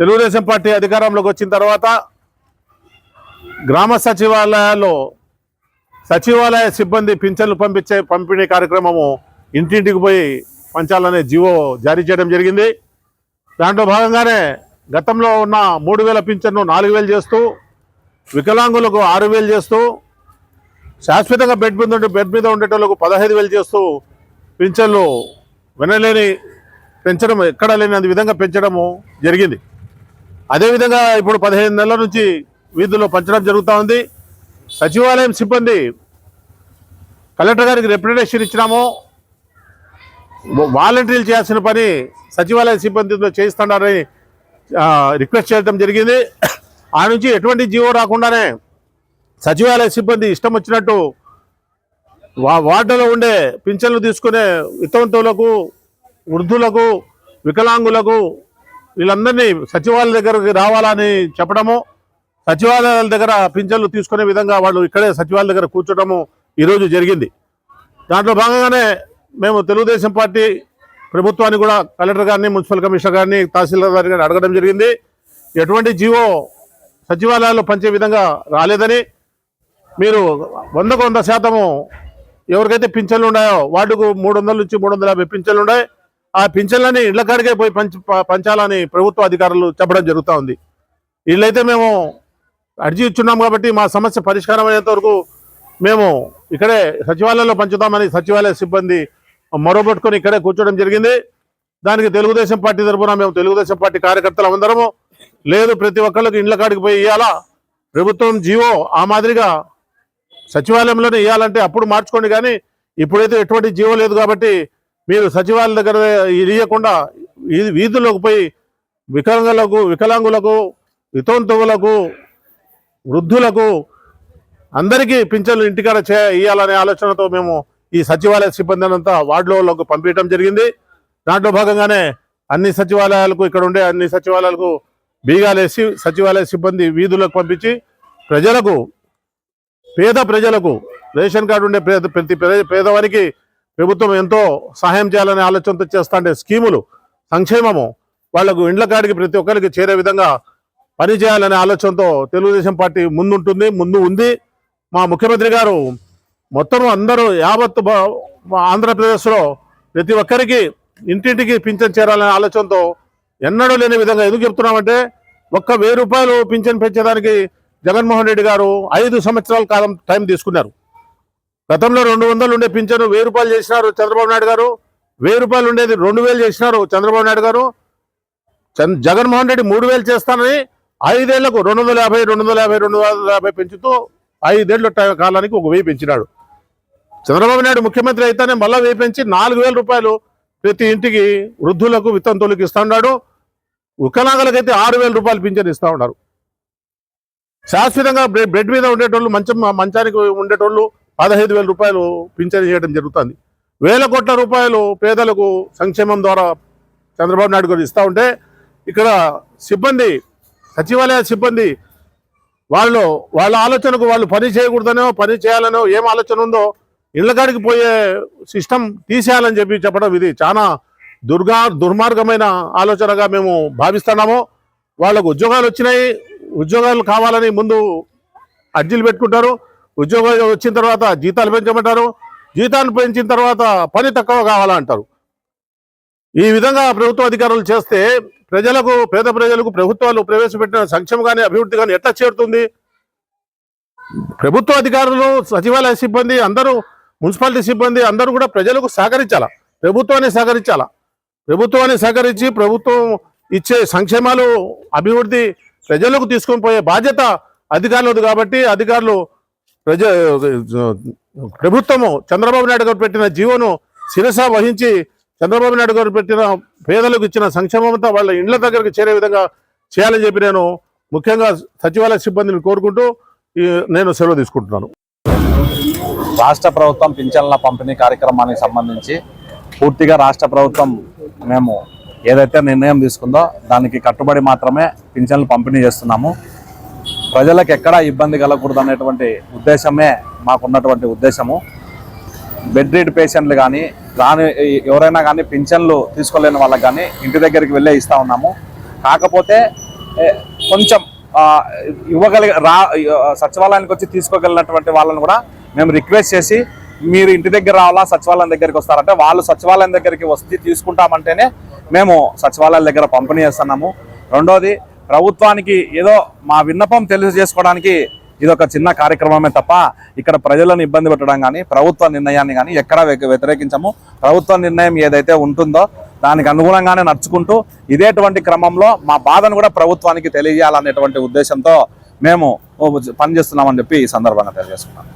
Telugu Desam party అధికారంలోకి వచ్చిన తర్వాత గ్రామ సచివాలయాల్లో సచివాలయ సిబ్బంది పింఛన్లు పంపించే పంపిణీ కార్యక్రమము ఇంటింటికి పోయి పంచాలనే జీవో జారీ చేయడం జరిగింది. దాంట్లో భాగంగానే గతంలో ఉన్న మూడు వేల పింఛన్ను నాలుగు వేలు చేస్తూ వికలాంగులకు ఆరు వేలు చేస్తూ శాశ్వతంగా బెడ్ మీద ఉండే బెడ్ మీద ఉండేటోళ్ళకు పదహైదు వేలు చేస్తూ పింఛన్లు వినలేని పెంచడం ఎక్కడా లేని విధంగా పెంచడము జరిగింది. అదేవిధంగా ఇప్పుడు పదిహేను నెలల నుంచి వీధుల్లో పంచడం జరుగుతూ ఉంది. సచివాలయం సిబ్బంది కలెక్టర్ గారికి రిప్రజెంటేషన్ ఇచ్చినాము. వాలంటీర్లు చేయాల్సిన పని సచివాలయ సిబ్బందితో చేయిస్తున్నారని రిక్వెస్ట్ చేయడం జరిగింది. ఆ నుంచి ఎటువంటి జీవో రాకుండానే సచివాలయ సిబ్బంది ఇష్టం వచ్చినట్టు వార్డులో ఉండే పింఛన్లు తీసుకునే వితంతువులకు వృద్ధులకు వికలాంగులకు వీళ్ళందరినీ సచివాలయ దగ్గరకు రావాలని చెప్పడము సచివాలయాల దగ్గర పింఛన్లు తీసుకునే విధంగా వాళ్ళు ఇక్కడే సచివాలయ దగ్గర కూర్చోటము ఈరోజు జరిగింది. దాంట్లో భాగంగానే మేము తెలుగుదేశం పార్టీ ప్రభుత్వాన్ని కూడా కలెక్టర్ గారిని మున్సిపల్ కమిషనర్ గారిని తహసీల్దార్ గారిని అడగడం జరిగింది. ఎటువంటి జీవో సచివాలయాల్లో పంచే విధంగా రాలేదని మీరు వందకు వంద శాతము ఎవరికైతే పింఛన్లు ఉన్నాయో వార్డుకు మూడు వందల నుంచి మూడు వందల యాభై పింఛన్లు ఉన్నాయి. ఆ పింఛన్లని ఇళ్ళ కాడికే పోయి పంచ పంచాలని ప్రభుత్వ అధికారులు చెప్పడం జరుగుతూ ఉంది. వీళ్ళైతే మేము అర్జీ ఇచ్చున్నాం కాబట్టి మా సమస్య పరిష్కారం అయ్యేంత వరకు మేము ఇక్కడే సచివాలయంలో పంచుతామని సచివాలయ సిబ్బంది మొరబెట్టుకొని ఇక్కడే కూర్చోవడం జరిగింది. దానికి తెలుగుదేశం పార్టీ తరఫున మేము తెలుగుదేశం పార్టీ కార్యకర్తలు అందరము. లేదు ప్రతి ఒక్కళ్ళకి ఇండ్ల కాడికి పోయి ఇవ్వాలా ప్రభుత్వం జీవో ఆ మాదిరిగా సచివాలయంలోనే ఇవ్వాలంటే అప్పుడు మార్చుకోండి కానీ ఇప్పుడైతే ఎటువంటి జీవో లేదు కాబట్టి మీరు సచివాలయం దగ్గర ఇది ఇవ్వకుండా వీధుల్లోకి పోయి వికలాంగులకు వికలాంగులకు వితంతువులకు వృద్ధులకు అందరికీ పింఛన్లు ఇంటికాడ చే ఇవ్వాలనే ఆలోచనతో మేము ఈ సచివాలయ సిబ్బంది అంతా వార్డులోకి పంపించడం జరిగింది. దాంట్లో భాగంగానే అన్ని సచివాలయాలకు ఇక్కడ ఉండే అన్ని సచివాలయాలకు బీగాలేసి సచివాలయ సిబ్బంది వీధులకు పంపించి ప్రజలకు పేద ప్రజలకు రేషన్ కార్డు ఉండే పేద ప్రతి పేద- పేదవారికి ప్రభుత్వం ఎంతో సహాయం చేయాలనే ఆలోచనతో చేస్తాండే స్కీములు సంక్షేమము వాళ్ళకు ఇండ్ల కాడికి ప్రతి ఒక్కరికి చేరే విధంగా పని చేయాలనే ఆలోచనతో తెలుగుదేశం పార్టీ ముందుంటుంది ముందు ఉంది. మా ముఖ్యమంత్రి గారు మొత్తం అందరూ యావత్ ఆంధ్రప్రదేశ్లో ప్రతి ఒక్కరికి ఇంటింటికి పింఛన్ చేరాలనే ఆలోచనతో ఎన్నడూ లేని విధంగా ఎందుకు చెప్తున్నామంటే ఒక్క వెయ్యి రూపాయలు పింఛన్ పెంచేదానికి జగన్మోహన్ రెడ్డి గారు ఐదు సంవత్సరాల కాలం టైం తీసుకున్నారు. గతంలో రెండు వందలు ఉండే పింఛను వెయ్యి రూపాయలు చేసినారు చంద్రబాబు నాయుడు గారు. వెయ్యి రూపాయలు ఉండేది రెండు వేలు చేసినారు చంద్రబాబు నాయుడు గారు. చంద్ జగన్మోహన్ రెడ్డి మూడు వేలు చేస్తానని ఐదేళ్ళకు రెండు వందల యాభై రెండు వందల యాభై రెండు వందల యాభై పెంచుతూ ఐదేళ్ళ కాలానికి ఒక వెయ్యి పెంచినాడు. చంద్రబాబు నాయుడు ముఖ్యమంత్రి అయితేనే మళ్ళీ వెయ్యి పెంచి నాలుగు వేల రూపాయలు ప్రతి ఇంటికి వృద్ధులకు వితంతువులకు ఇస్తా ఉన్నాడు. వికలాంగులకైతే ఆరు వేల రూపాయలు పింఛన్ ఇస్తూ ఉన్నారు. శాశ్వతంగా బ్రెడ్ మీద ఉండేటోళ్ళు మంచం మంచానికి ఉండేటోళ్ళు పదహైదు వేల రూపాయలు పింఛన్ చేయడం జరుగుతుంది. వేల కోట్ల రూపాయలు పేదలకు సంక్షేమం ద్వారా చంద్రబాబు నాయుడు గారు ఇస్తూ ఉంటే ఇక్కడ సిబ్బంది సచివాలయ సిబ్బంది వాళ్ళు వాళ్ళ ఆలోచనకు వాళ్ళు పని చేయకూడదనో పని చేయాలనో ఏం ఆలోచన ఉందో ఇళ్ళకాడికి పోయే సిస్టమ్ తీసేయాలని చెప్పి చెప్పడం ఇది చాలా దుర్గా దుర్మార్గమైన ఆలోచనగా మేము భావిస్తున్నాము. వాళ్ళకు ఉద్యోగాలు వచ్చినాయి. ఉద్యోగాలు కావాలని ముందు అర్జీలు పెట్టుకుంటారు. ఉద్యోగాలు వచ్చిన తర్వాత జీతాలు పెంచమంటారు జీతాలు పెంచిన తర్వాత పని తక్కువ కావాలంటారు. ఈ విధంగా ప్రభుత్వ అధికారులు చేస్తే ప్రజలకు పేద ప్రజలకు ప్రభుత్వాలు ప్రవేశపెట్టిన సంక్షేమం కానీ అభివృద్ధి కానీ ఎట్లా చేరుతుంది? ప్రభుత్వ అధికారులు సచివాలయ సిబ్బంది అందరూ మున్సిపాలిటీ సిబ్బంది అందరూ కూడా ప్రజలకు సహకరించాలా? ప్రభుత్వాన్ని సహకరించాలా? ప్రభుత్వాన్ని సహకరించి ప్రభుత్వం ఇచ్చే సంక్షేమాలు అభివృద్ధి ప్రజలకు తీసుకొని పోయే బాధ్యత అధికారులది కాబట్టి అధికారులు ప్రజ ప్రభుత్వము చంద్రబాబు నాయుడు గారు పెట్టిన జీవోను శిరస వహించి చంద్రబాబు నాయుడు గారు పెట్టిన పేదలకు ఇచ్చిన సంక్షేమంతో వాళ్ళ ఇండ్ల దగ్గరకు చేరే విధంగా చేయాలని చెప్పి నేను ముఖ్యంగా సచివాలయ సిబ్బందిని కోరుకుంటూ నేను సెలవు తీసుకుంటున్నాను. రాష్ట్ర ప్రభుత్వం పింఛన్ల పంపిణీ కార్యక్రమానికి సంబంధించి పూర్తిగా రాష్ట్ర ప్రభుత్వం మేము ఏదైతే నిర్ణయం తీసుకుందో దానికి కట్టుబడి మాత్రమే పింఛన్లు పంపిణీ చేస్తున్నాము. ప్రజలకు ఎక్కడా ఇబ్బంది కలగకూడదు అనేటువంటి ఉద్దేశమే మాకున్నటువంటి ఉద్దేశము. బెడ్ రీడ్ పేషెంట్లు కానీ రాని ఎవరైనా కానీ పింఛన్లు తీసుకోలేని వాళ్ళకి కానీ ఇంటి దగ్గరికి వెళ్ళే ఇస్తూ ఉన్నాము. కాకపోతే కొంచెం ఇవ్వగలిగ రా సచివాలయానికి వచ్చి తీసుకోగలిగినటువంటి వాళ్ళని కూడా మేము రిక్వెస్ట్ చేసి మీరు ఇంటి దగ్గర రావాలా సచివాలయం దగ్గరికి వస్తారంటే వాళ్ళు సచివాలయం దగ్గరికి వస్తే తీసుకుంటామంటేనే మేము సచివాలయం దగ్గర పంపిణీ చేస్తున్నాము. రెండోది ప్రభుత్వానికి ఏదో మా విన్నపం తెలియజేసుకోవడానికి ఇది ఒక చిన్న కార్యక్రమమే తప్ప ఇక్కడ ప్రజలను ఇబ్బంది పెట్టడం కానీ ప్రభుత్వ నిర్ణయాన్ని కానీ ఎక్కడా వ్యతిరేకించము. ప్రభుత్వ నిర్ణయం ఏదైతే ఉంటుందో దానికి అనుగుణంగానే నడుచుకుంటూ ఇదేటువంటి క్రమంలో మా బాధను కూడా ప్రభుత్వానికి తెలియజేయాలనేటువంటి ఉద్దేశంతో మేము పనిచేస్తున్నామని చెప్పి ఈ సందర్భంగా తెలియజేసుకున్నాం.